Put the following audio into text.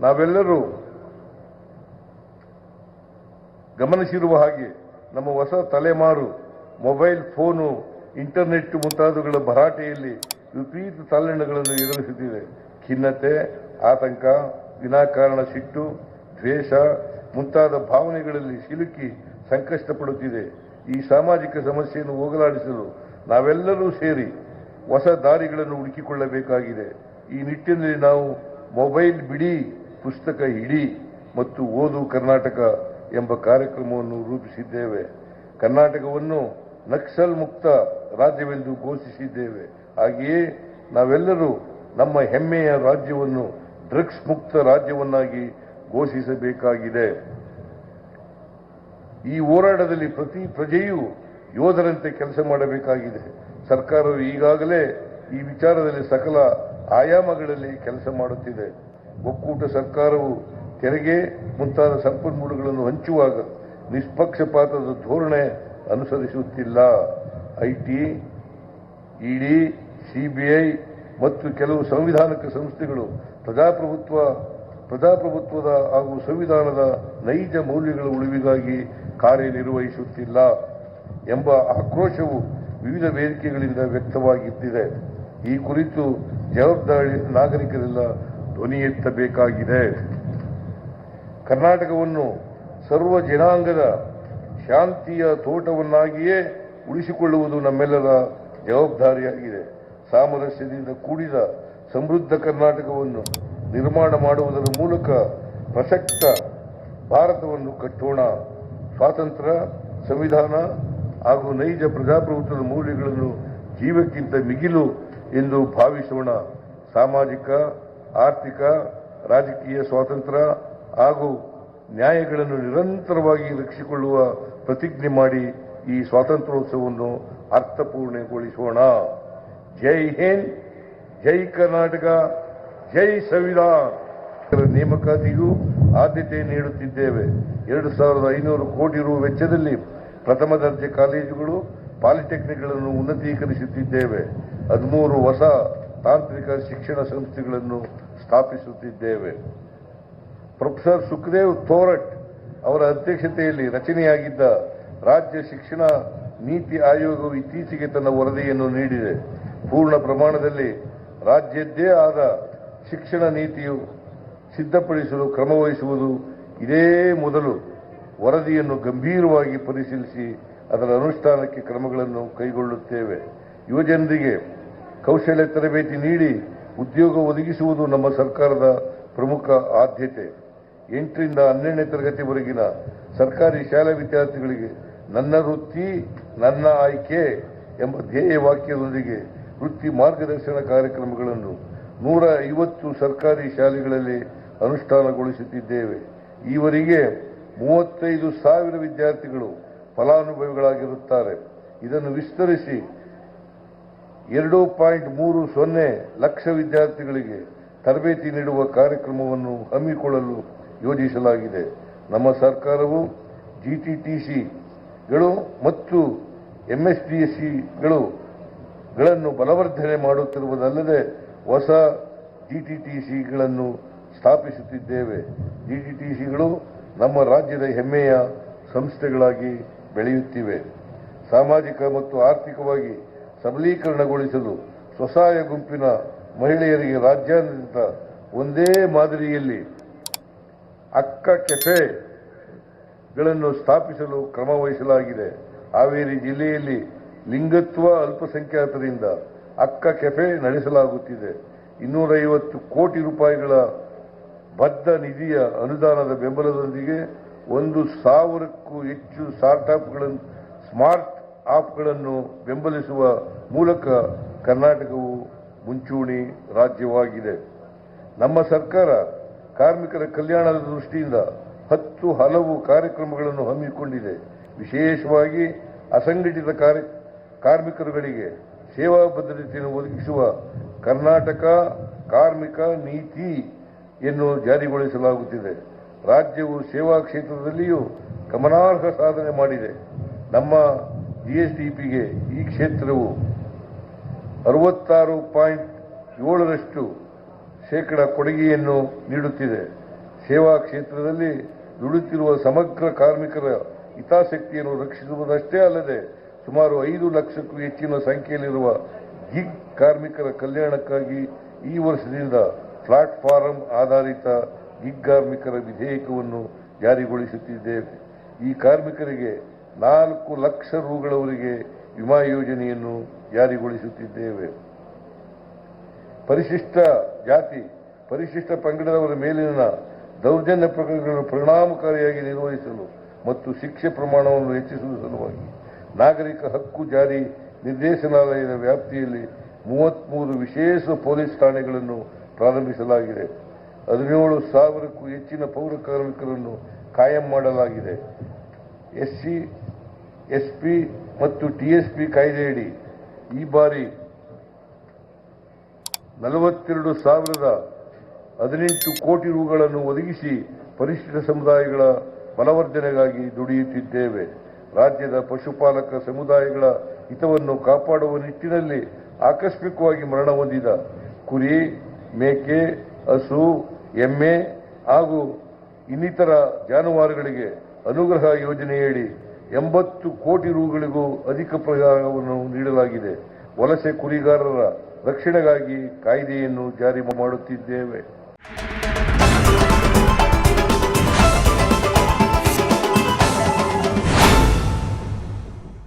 ನಾವೆಲ್ಲರೂ ಗಮನಿಸಿರುವ ಹಾಗೆ ನಮ್ಮ ಹೊಸ ತಲೆಮಾರು, ಮೊಬೈಲ್ ಫೋನು, ಇಂಟರ್ನೆಟ್ ಮುಂತಾದವುಗಳ ಭರಾಟೆಯಲ್ಲಿ ವಿಪರೀತ ತಲ್ಲಣಗಳನ್ನು ಎದುರಿಸುತ್ತಿದೆ. ಖಿನ್ನತೆ, ಆತಂಕ, ವಿನಾಕಾರಣ ಸಿಟ್ಟು, ದ್ವೇಷ ಮುಂತಾದ ಭಾವನೆಗಳಲ್ಲಿ ಸಿಲುಕಿ ಸಂಕಷ್ಟ ಪಡುತ್ತಿದೆ ಈ ಸಾಮಾಜಿಕ ಸಮಸ್ಯೆಯನ್ನು ಹೋಗಲಾಡಿಸಲು ನಾವೆಲ್ಲರೂ ಸೇರಿ ಹೊಸ ದಾರಿಗಳನ್ನು ಹುಡುಕಿಕೊಳ್ಳಬೇಕಾಗಿದೆ. ಈ ನಿಟ್ಟಿನಲ್ಲಿ ನಾವು ಮೊಬೈಲ್ ಬಿಡಿ ಪುಸ್ತಕ ಇಡಿ ಮತ್ತು ಓದು ಕರ್ನಾಟಕ ಎಂಬ ಕಾರ್ಯಕ್ರಮವನ್ನು ರೂಪಿಸಿದ್ದೇವೆ. ಕರ್ನಾಟಕವನ್ನು ನಕ್ಸಲ್ ಮುಕ್ತ ರಾಜ್ಯವೆಂದು ಘೋಷಿಸಿದ್ದೇವೆ. ಹಾಗೆಯೇ ನಾವೆಲ್ಲರೂ ನಮ್ಮ ಹೆಮ್ಮೆಯ ರಾಜ್ಯವನ್ನು ಡ್ರಗ್ಸ್ ಮುಕ್ತ ರಾಜ್ಯವನ್ನಾಗಿ ಘೋಷಿಸಬೇಕಾಗಿದೆ. ಈ ಹೋರಾಟದಲ್ಲಿ ಪ್ರತಿ ಪ್ರಜೆಯೂ ಯೋಧರಂತೆ ಕೆಲಸ ಮಾಡಬೇಕಾಗಿದೆ. ಸರ್ಕಾರವು ಈಗಾಗಲೇ ಈ ವಿಚಾರದಲ್ಲಿ ಸಕಲ ಆಯಾಮಗಳಲ್ಲಿ ಕೆಲಸ ಮಾಡುತ್ತಿದೆ. ಒಕ್ಕೂಟ ಸರ್ಕಾರವು ತೆರಿಗೆ ಮುಂತಾದ ಸಂಪನ್ಮೂಲಗಳನ್ನು ಹಂಚುವಾಗ ನಿಷ್ಪಕ್ಷಪಾತದ ಧೋರಣೆ ಅನುಸರಿಸುತ್ತಿಲ್ಲ. ಐಟಿ, ಇಡಿ, ಸಿಬಿಐ ಮತ್ತು ಕೆಲವು ಸಂವಿಧಾನಿಕ ಸಂಸ್ಥೆಗಳು ಪ್ರಜಾಪ್ರಭುತ್ವ, ಪ್ರಜಾಪ್ರಭುತ್ವದ ಹಾಗೂ ಸಂವಿಧಾನದ ನೈಜ ಮೌಲ್ಯಗಳ ಉಳಿವಿಗಾಗಿ ಕಾರ್ಯನಿರ್ವಹಿಸುತ್ತಿಲ್ಲ ಎಂಬ ಆಕ್ರೋಶವು ವಿವಿಧ ವೇದಿಕೆಗಳಿಂದ ವ್ಯಕ್ತವಾಗಿದ್ದಿದೆ. ಈ ಕುರಿತು ಜವಾಬ್ದಾರಿ ನಾಗರಿಕರೆಲ್ಲ ಧ್ವನಿ ಎತ್ತಬೇಕಾಗಿದೆ ಕರ್ನಾಟಕವನ್ನು ಸರ್ವ ಜನಾಂಗದ ಶಾಂತಿಯ ತೋಟವನ್ನಾಗಿಯೇ ಉಳಿಸಿಕೊಳ್ಳುವುದು ನಮ್ಮೆಲ್ಲರ ಜವಾಬ್ದಾರಿಯಾಗಿದೆ. ಸಾಮರಸ್ಯದಿಂದ ಕೂಡಿದ ಸಮೃದ್ಧ ಕರ್ನಾಟಕವನ್ನು ನಿರ್ಮಾಣ ಮಾಡುವುದರ ಮೂಲಕ ಪ್ರಸಕ್ತ ಭಾರತವನ್ನು ಕಟ್ಟೋಣ. ಸ್ವಾತಂತ್ರ್ಯ, ಸಂವಿಧಾನ ಹಾಗೂ ನೈಜ ಪ್ರಜಾಪ್ರಭುತ್ವದ ಮೌಲ್ಯಗಳನ್ನು ಜೀವಕ್ಕಿಂತ ಮಿಗಿಲು ಎಂದು ಭಾವಿಸೋಣ. ಸಾಮಾಜಿಕ ಆರ್ಥಿಕ, ರಾಜಕೀಯ ಸ್ವಾತಂತ್ರ್ಯ ಹಾಗೂ ನ್ಯಾಯಗಳನ್ನು ನಿರಂತರವಾಗಿ ರಕ್ಷಿಸಿಕೊಳ್ಳುವ ಪ್ರತಿಜ್ಞೆ ಮಾಡಿ ಈ ಸ್ವಾತಂತ್ರ್ಯೋತ್ಸವವನ್ನು ಅರ್ಥಪೂರ್ಣಗೊಳಿಸೋಣ. ಜೈ ಹಿಂದ್, ಜೈ ಕರ್ನಾಟಕ, ಜೈ ಸಂವಿಧಾನ. ನೇಮಕಾತಿಗೂ ಆದ್ಯತೆ ನೀಡುತ್ತಿದ್ದೇವೆ. ಎರಡು ಸಾವಿರದ ಐನೂರು ಕೋಟಿ ರು ವೆಚ್ಚದಲ್ಲಿ ಪ್ರಥಮ ದರ್ಜೆ ಕಾಲೇಜುಗಳು, ಪಾಲಿಟೆಕ್ನಿಕ್ಗಳನ್ನು ಉನ್ನತೀಕರಿಸುತ್ತಿದ್ದೇವೆ. ಹದಿಮೂರು ಹೊಸ ತಾಂತ್ರಿಕ ಶಿಕ್ಷಣ ಸಂಸ್ಥೆಗಳನ್ನು ಸ್ಥಾಪಿಸುತ್ತಿದ್ದೇವೆ. ಪ್ರೊಫೆಸರ್ ಸುಖದೇವ್ ಥೋರಟ್ ಅವರ ಅಧ್ಯಕ್ಷತೆಯಲ್ಲಿ ರಚನೆಯಾಗಿದ್ದ ರಾಜ್ಯ ಶಿಕ್ಷಣ ನೀತಿ ಆಯೋಗವು ಇತ್ತೀಚೆಗೆ ತನ್ನ ವರದಿಯನ್ನು ನೀಡಿದೆ. ಪೂರ್ಣ ಪ್ರಮಾಣದಲ್ಲಿ ರಾಜ್ಯದ್ದೇ ಆದ ಶಿಕ್ಷಣ ನೀತಿಯು ಸಿದ್ಧಪಡಿಸಲು ಕ್ರಮವಹಿಸುವುದು ಇದೇ ಮೊದಲು ವರದಿಯನ್ನು ಗಂಭೀರವಾಗಿ ಪರಿಶೀಲಿಸಿ ಅದರ ಅನುಷ್ಠಾನಕ್ಕೆ ಕ್ರಮಗಳನ್ನು ಕೈಗೊಳ್ಳುತ್ತೇವೆ. ಯುವಜನರಿಗೆ ಕೌಶಲ್ಯ ತರಬೇತಿ ನೀಡಿ ಉದ್ಯೋಗ ಒದಗಿಸುವುದು ನಮ್ಮ ಸರ್ಕಾರದ ಪ್ರಮುಖ ಆದ್ಯತೆ. ಎಂಟರಿಂದ ಹನ್ನೆರಡನೇ ತರಗತಿವರೆಗಿನ ಸರ್ಕಾರಿ ಶಾಲಾ ವಿದ್ಯಾರ್ಥಿಗಳಿಗೆ ನನ್ನ ವೃತ್ತಿ, ನನ್ನ ಆಯ್ಕೆ ಎಂಬ ಧ್ಯೇಯ ವಾಕ್ಯದೊಂದಿಗೆ ವೃತ್ತಿ ಮಾರ್ಗದರ್ಶನ ಕಾರ್ಯಕ್ರಮಗಳನ್ನು ನೂರ ಐವತ್ತು ಸರ್ಕಾರಿ ಶಾಲೆಗಳಲ್ಲಿ ಅನುಷ್ಠಾನಗೊಳಿಸುತ್ತಿದ್ದೇವೆ. ಈವರೆಗೆ ಮೂವತ್ತೈದು ಸಾವಿರ ವಿದ್ಯಾರ್ಥಿಗಳು ಫಲಾನುಭವಿಗಳಾಗಿರುತ್ತಾರೆ. ಇದನ್ನು ವಿಸ್ತರಿಸಿ ಎರಡು ಪಾಯಿಂಟ್ ಮೂರು ಸೊನ್ನೆ ಲಕ್ಷ ವಿದ್ಯಾರ್ಥಿಗಳಿಗೆ ತರಬೇತಿ ನೀಡುವ ಕಾರ್ಯಕ್ರಮವನ್ನು ಹಮ್ಮಿಕೊಳ್ಳಲು ಯೋಜಿಸಲಾಗಿದೆ. ನಮ್ಮ ಸರ್ಕಾರವು ಜಿಟಿಟಿಸಿಗಳು ಮತ್ತು ಎಂಎಸ್ಡಿಎಸ್ಸಿಗಳು ಗಳನ್ನು ಬಲವರ್ಧನೆ ಮಾಡುತ್ತಿರುವುದಲ್ಲದೆ ಹೊಸ ಜಿಟಿಟಿಸಿಗಳನ್ನು ಸ್ಥಾಪಿಸುತ್ತಿದ್ದೇವೆ. ಜಿಟಿಟಿಸಿಗಳು ನಮ್ಮ ರಾಜ್ಯದ ಹೆಮ್ಮೆಯ ಸಂಸ್ಥೆಗಳಾಗಿ ಬೆಳೆಯುತ್ತಿವೆ. ಸಾಮಾಜಿಕ ಮತ್ತು ಆರ್ಥಿಕವಾಗಿ ಸಬಲೀಕರಣಗೊಳಿಸಲು ಸ್ವಸಹಾಯ ಗುಂಪಿನ ಮಹಿಳೆಯರಿಗೆ ರಾಜ್ಯಾದ್ಯಂತ ಒಂದೇ ಮಾದರಿಯಲ್ಲಿ ಅಕ್ಕ ಕೆಫೆಗಳನ್ನು ಸ್ಥಾಪಿಸಲು ಕ್ರಮ ವಹಿಸಲಾಗಿದೆ. ಹಾವೇರಿ ಜಿಲ್ಲೆಯಲ್ಲಿ ಲಿಂಗತ್ವ ಅಲ್ಪಸಂಖ್ಯಾತರಿಂದ ಅಕ್ಕ ಕೆಫೆ ನಡೆಸಲಾಗುತ್ತಿದೆ. ಇನ್ನೂರೈವತ್ತು ಕೋಟಿ ರೂಪಾಯಿಗಳ ಬದ್ಧ ನಿಧಿಯ ಅನುದಾನದ ಬೆಂಬಲದೊಂದಿಗೆ ಒಂದು ಸಾವಿರಕ್ಕೂ ಹೆಚ್ಚು ಸ್ಟಾರ್ಟ್ಅಪ್ಗಳನ್ನು ಸ್ಮಾರ್ಟ್ ಆಪ್ಗಳನ್ನು ಬೆಂಬಲಿಸುವ ಮೂಲಕ ಕರ್ನಾಟಕವು ಮುಂಚೂಣಿ ರಾಜ್ಯವಾಗಿದೆ. ನಮ್ಮ ಸರ್ಕಾರ ಕಾರ್ಮಿಕರ ಕಲ್ಯಾಣದ ದೃಷ್ಟಿಯಿಂದ ಹತ್ತು ಹಲವು ಕಾರ್ಯಕ್ರಮಗಳನ್ನು ಹಮ್ಮಿಕೊಂಡಿದೆ. ವಿಶೇಷವಾಗಿ ಅಸಂಘಟಿತ ಕಾರ್ಮಿಕರುಗಳಿಗೆ ಸೇವಾ ಭದ್ರತೆಯನ್ನು ಒದಗಿಸುವ ಕರ್ನಾಟಕ ಕಾರ್ಮಿಕ ನೀತಿಯನ್ನು ಜಾರಿಗೊಳಿಸಲಾಗುತ್ತಿದೆ. ರಾಜ್ಯವು ಸೇವಾ ಕ್ಷೇತ್ರದಲ್ಲಿಯೂ ಗಮನಾರ್ಹ ಸಾಧನೆ ಮಾಡಿದೆ. ನಮ್ಮ ಜಿಎಸ್ಡಿಪಿಗೆ ಈ ಕ್ಷೇತ್ರವು ಅರವತ್ತಾರು ಪಾಯಿಂಟ್ ಏಳರಷ್ಟು ಶೇಕಡ ಕೊಡುಗೆಯನ್ನು ನೀಡುತ್ತಿದೆ. ಸೇವಾ ಕ್ಷೇತ್ರದಲ್ಲಿ ದುಡಿಯುತ್ತಿರುವ ಸಮಗ್ರ ಕಾರ್ಮಿಕರ ಹಿತಾಸಕ್ತಿಯನ್ನು ರಕ್ಷಿಸುವುದಷ್ಟೇ ಅಲ್ಲದೆ ಸುಮಾರು ಐದು ಲಕ್ಷಕ್ಕೂ ಹೆಚ್ಚಿನ ಸಂಖ್ಯೆಯಲ್ಲಿರುವ ಗಿಗ್ ಕಾರ್ಮಿಕರ ಕಲ್ಯಾಣಕ್ಕಾಗಿ ಈ ವರ್ಷದಿಂದ ಪ್ಲಾಟ್ಫಾರಂ ಆಧಾರಿತ ಗಿಗ್ ಕಾರ್ಮಿಕರ ವಿಧೇಯಕವನ್ನು ಜಾರಿಗೊಳಿಸುತ್ತಿದ್ದೇವೆ. ಈ ಕಾರ್ಮಿಕರಿಗೆ ನಾಲ್ಕು ಲಕ್ಷ ರೂಗಳವರಿಗೆ ವಿಮಾ ಯೋಜನೆಯನ್ನು ಜಾರಿಗೊಳಿಸುತ್ತಿದ್ದೇವೆ. ಪರಿಶಿಷ್ಟ ಜಾತಿ, ಪರಿಶಿಷ್ಟ ಪಂಗಡದವರ ಮೇಲಿನ ದೌರ್ಜನ್ಯ ಪ್ರಕರಣಗಳನ್ನು ಪರಿಣಾಮಕಾರಿಯಾಗಿ ನಿರ್ವಹಿಸಲು ಮತ್ತು ಶಿಕ್ಷೆ ಪ್ರಮಾಣವನ್ನು ಹೆಚ್ಚಿಸುವ ಸಲುವಾಗಿ ನಾಗರಿಕ ಹಕ್ಕು ಜಾರಿ ನಿರ್ದೇಶನಾಲಯದ ವ್ಯಾಪ್ತಿಯಲ್ಲಿ ಮೂವತ್ಮೂರು ವಿಶೇಷ ಪೊಲೀಸ್ ಠಾಣೆಗಳನ್ನು ಪ್ರಾರಂಭಿಸಲಾಗಿದೆ. ಹದಿನೇಳು ಸಾವಿರಕ್ಕೂ ಹೆಚ್ಚಿನ ಪೌರ ಕಾರ್ಮಿಕರನ್ನು ಕಾಯಂ ಮಾಡಲಾಗಿದೆ. ಎಸ್ಸಿ ಎಸ್ಪಿ ಮತ್ತು ಟಿಎಸ್ಪಿ ಕಾಯ್ದೆಯಡಿ ಈ ಬಾರಿ ನಲವತ್ತೆರಡು ಸಾವಿರದ ಹದಿನೆಂಟು ಕೋಟಿ ರೂಗಳನ್ನು ಒದಗಿಸಿ ಪರಿಶಿಷ್ಟ ಸಮುದಾಯಗಳ ಬಲವರ್ಧನೆಗಾಗಿ ದುಡಿಯುತ್ತಿದ್ದೇವೆ. ರಾಜ್ಯದ ಪಶುಪಾಲಕ ಸಮುದಾಯಗಳ ಹಿತವನ್ನು ಕಾಪಾಡುವ ನಿಟ್ಟಿನಲ್ಲಿ ಆಕಸ್ಮಿಕವಾಗಿ ಮರಣ ಹೊಂದಿದ ಕುರಿ, ಮೇಕೆ, ಹಸು, ಎಮ್ಮೆ ಹಾಗೂ ಇನ್ನಿತರ ಜಾನುವಾರುಗಳಿಗೆ ಅನುಗ್ರಹ ಯೋಜನೆಯಡಿ ಎಂಬತ್ತು ಕೋಟಿ ರೂಗಳಿಗೂ ಅಧಿಕ ಪ್ರಯಾಣವನ್ನು ನೀಡಲಾಗಿದೆ. ವಲಸೆ ಕುರಿಗಾರರ ರಕ್ಷಣೆಗಾಗಿ ಕಾಯ್ದೆಯನ್ನು ಜಾರಿ ಮಾಡುತ್ತಿದ್ದೇವೆ.